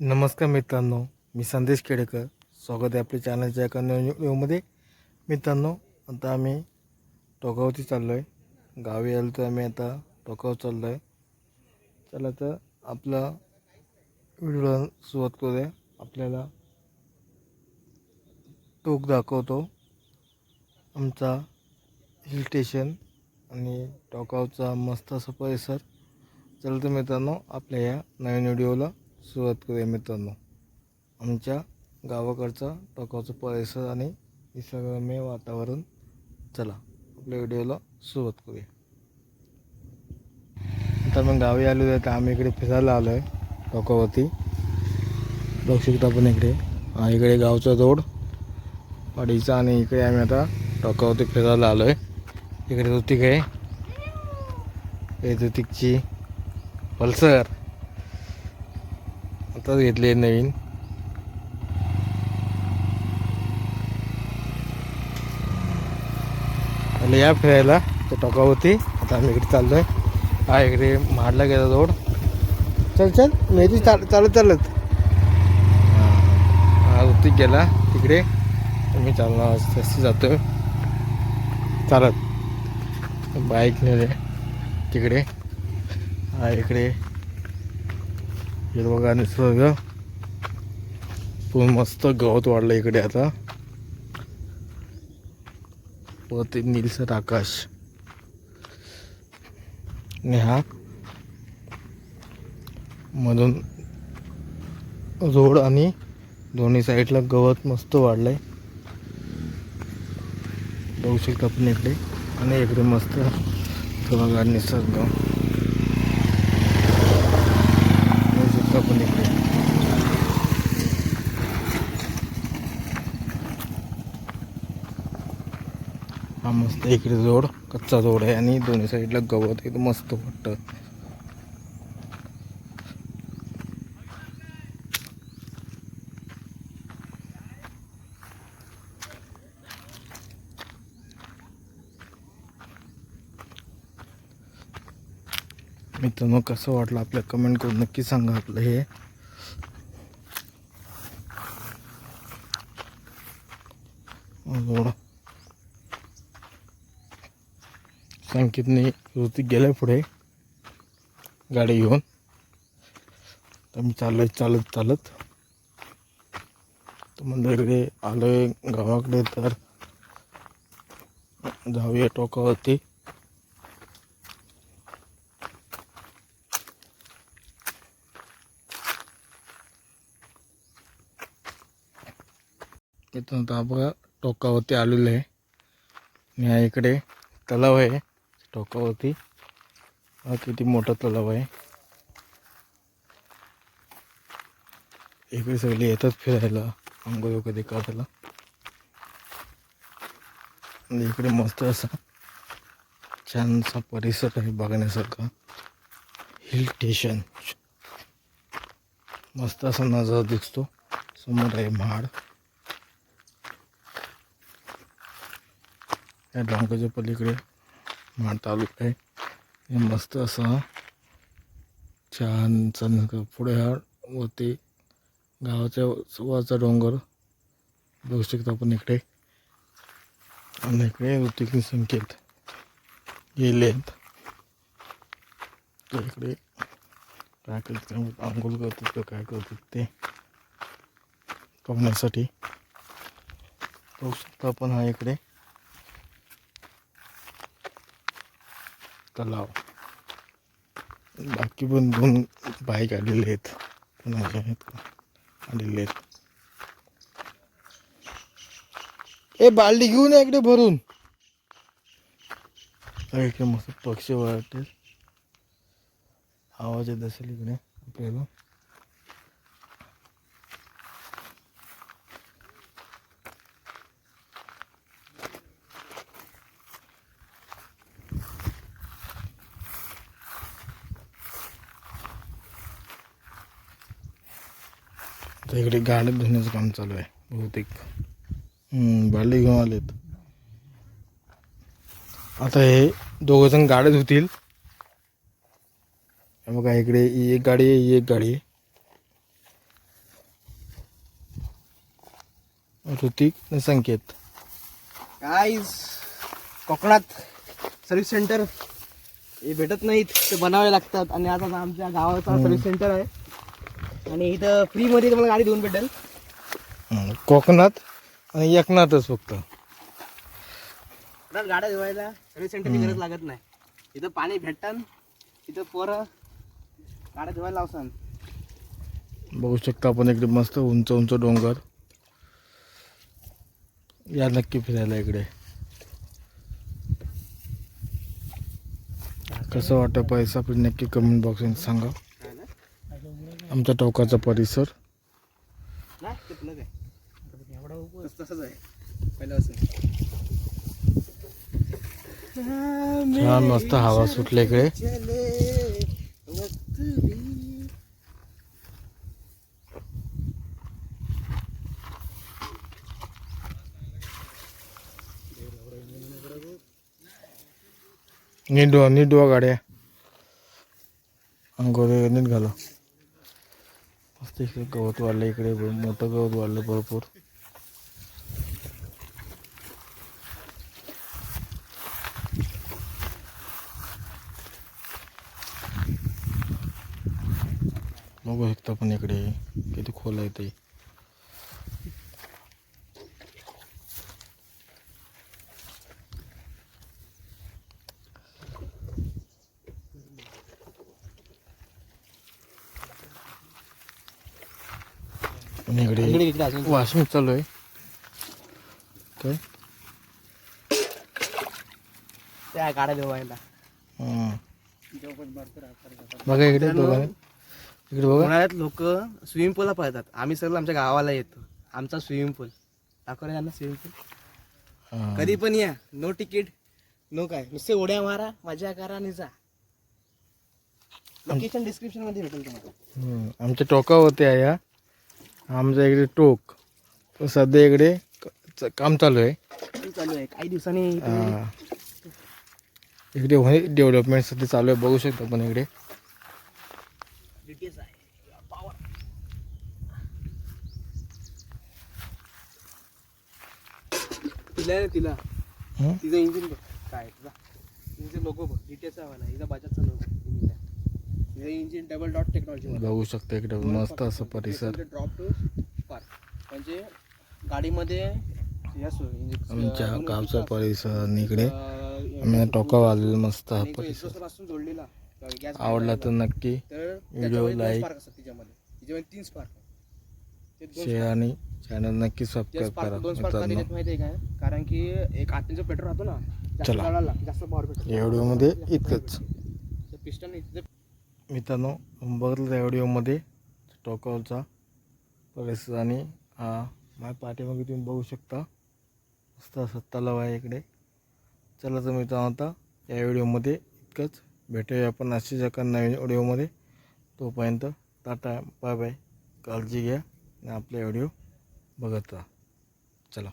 नमस्कार मित्रांनो मी संदेश खेडेकर स्वागत आहे आपल्या चॅनलच्या एका नवीन व्हिडिओमध्ये मित्रांनो आता आम्ही टोकावरती चाललो आहे गावी आलो तर आम्ही आता टोकावर चाललो आहे चला तर आपला व्हिडिओला सुरुवात करूया. आपल्याला टोक दाखवतो. आमचा हिल स्टेशन आणि टोकावचा मस्त असा परिसर. चला तर मित्रांनो आपल्या या नवीन व्हिडिओला सुरुवात करूया मित्रांनो. आमच्या गावाकडचा टोकावचा परिसर आणि निसर्गरम्य वातावरण. चला आपल्या व्हिडिओला सुरुवात करूया. आता मग गावी आलो आहे तर आम्ही इकडे फिरायला आलो आहे टोकावरती. बघू शकता आपण इकडे. हा इकडे गावचा रोड पाडीचा आणि इकडे आम्ही आता टोकावरती फिरायला आलो आहे. इकडे ऋतिक आहे. हे ऋतिकची पल्सर. आत्ताच घेतले नवीन. आलं या फिरायला तर टोकावरती आता आम्ही इकडे चाललोय. हा इकडे माडला गेला रोड. चल चल मेहती चाल चालत चालत. हा हा ऋतिक गेला तिकडे. मी चालणार तशी जातो चालत. बाईक नेले तिकडे. हा इकडे. हिरवगार निसर्ग. पूर्ण मस्त गवत वाढलं इकडे आता. व ते निलसर आकाश. आणि हा मधून रोड आणि दोन्ही साईडला गवत मस्त वाढलंय. बघू शकता आपण इकडे. आणि इकडे मस्त हिरवगार निसर्ग बघू शकता आपण इकडे हा मस्त इकडे जोड कच्चा जोड आहे आणि दोन्ही साईडला गवत एकदम मस्त वाटतं. मित्रांनो कसं वाटलं आपल्या कमेंट करून नक्की सांगा आपलं हे. संकेतने ऋतिक गेलाय पुढे. गाडी घेऊन. तर मी चाललोय चालत चालत. तर म्हणजे इकडे आलोय गावाकडे तर जाऊया टोकावरती. इथून आता बघा टोकावरती आलेलो आहे. आणि हा इकडे तलाव आहे. टोकावरती. हा किती मोठा तलाव आहे. इकडे सगळे येतात फिरायला. अंघोळ वगैरे काढायला आणि इकडे मस्त असा छानसा परिसर आहे बघण्यासारखा. Hill station. मस्त असा नजारा दिसतो. समोर आहे महाड. या डांगाच्या पलीकडे माड तालुका आहे. हे मस्त असा छान निसर्ग पुढे हा वरती गावाच्या वरचा डोंगर. बघू शकतो आपण इकडे. आणि इकडे ऋतिक संकेत. गेले आहेत. तर इकडे काय करतात आंघोळ करतात का काय करतात ते बघण्यासाठी बघू शकतो आपण हा इकडे. तलाव. बाकी पण दोन बाईक आलेले आहेत. कोणाचे आहेत. आलेले आहेत. ए बालडी घेऊन या इकडे भरून. इकडे मस्त पक्षी वाटेल आवाज येत असेल इकडे आपल्याला. इकडे गाड्या धुण्याचं काम चालू आहे बहुतेक. बाळी घेऊन आलेत. आता हे दोघंजण गाड्या धुतील. बघा इकडे एक गाडी आहे ही एक गाडी आहे. ऋतिक संकेत. काय कोकणात सर्व्हिस सेंटर हे भेटत नाहीत ते बनावे लागतात. आणि आता आमच्या गावाचा सर्व्हिस सेंटर आहे. आणि इथं फ्रीमध्ये तुम्हाला गाडी देऊन भेटेल. कोकणात आणि एकनाथच फक्त. गाड्या धुवायला? सर्व्हिस सेंटरची गरज लागत नाही. इथं पाणी भेटतं इथं पोरं गाड्या धुवायला लावसान. बघू शकता आपण इकडे मस्त उंच उंच डोंगर. या नक्की फिरायला इकडे. कसं वाटतं पैसा? पण नक्की कमेंट बॉक्समध्ये सांगा. आमच्या टोकाचा परिसर. छान मस्त हवा सुटल्या इकडे. नीट नीट गाड्या. अंघोळ नीट घाला मस्त इकडे गवत वाढलं इकडे मोठं गवत वाढलं भरपूर. बघू शकता पण इकडे किती खोल आहे ते. आणि इकडे वाशिंग चालू आहे त्या गाड्या धुवायला. बघा इकडे दोघांनी इकडे बघा. उन्हाळ्यात लोक स्विमिंग पूलला पळतात. आम्ही सर्व आमच्या गावाला येतो. आमचा स्विमिंग पूल दाखव यांना स्विमिंग पूल. कधी पण या. नो तिकीट नो काय. नुसते उड्या मारा मजा करा आणि जा. लोकेशन डिस्क्रिप्शनमध्ये भेटेल तुम्हाला. आमच्या टोकावरती आहे हा आमच्या इकडे टोक पण सध्या इकडे क- काम चालू आहे. चालू आहे. काही दिवसांनी हा. इकडे होणे डेव्हलपमेंट सध्या चालू आहे बघू शकता पण इकडे. BTS आहे. Power. तिला आहे ना तिला. हं? तिचं इंजिन बघ. काय आहे तुझा तिचं लोगो बघ डिटेचा वाला हिचा बाजाजचा लोगो तिचं इंजिन डबल डॉट टेक्नॉलॉजी बघू शकता इकडे मस्त असं परिसर. ड्रॉप टू पार्क म्हणजे गाडीमध्ये हे म्हणजे, आमच्या गावचा परिसर आणि इकडे आम्ही टोकावर आलेलो मस्त हा परिसर. जोडलेला. आवडला तर नक्की व्हिडिओ तिच्यामध्ये. तीन स्पार्क शेअर आणि चॅनल नक्की सबस्क्राईब करा. स्पार्क माहिती आहे काय कारण की एक आतमध्ये जो पेट्रोल राहतो ना चला. जळाला जास्त पॉवर भेटतो. या व्हिडिओमध्ये इतकंच. पिस्टन मित्रांनो बघितलं त्या व्हिडिओमध्ये टोकावरचा परिसर आणि माझ्या पाठीमागे तुम्ही बघू शकता. मस्त सत्ता तलाव आहे इकडे. चला तर मित्रांनो आता या व्हिडिओमध्ये इतकंच. भेटूया आपण अशीच एका नवीन व्हिडिओमध्ये. तोपर्यंत टाटा बाय बाय. काळजी घ्या आणि आपले व्हिडिओ बघत राहा. चला.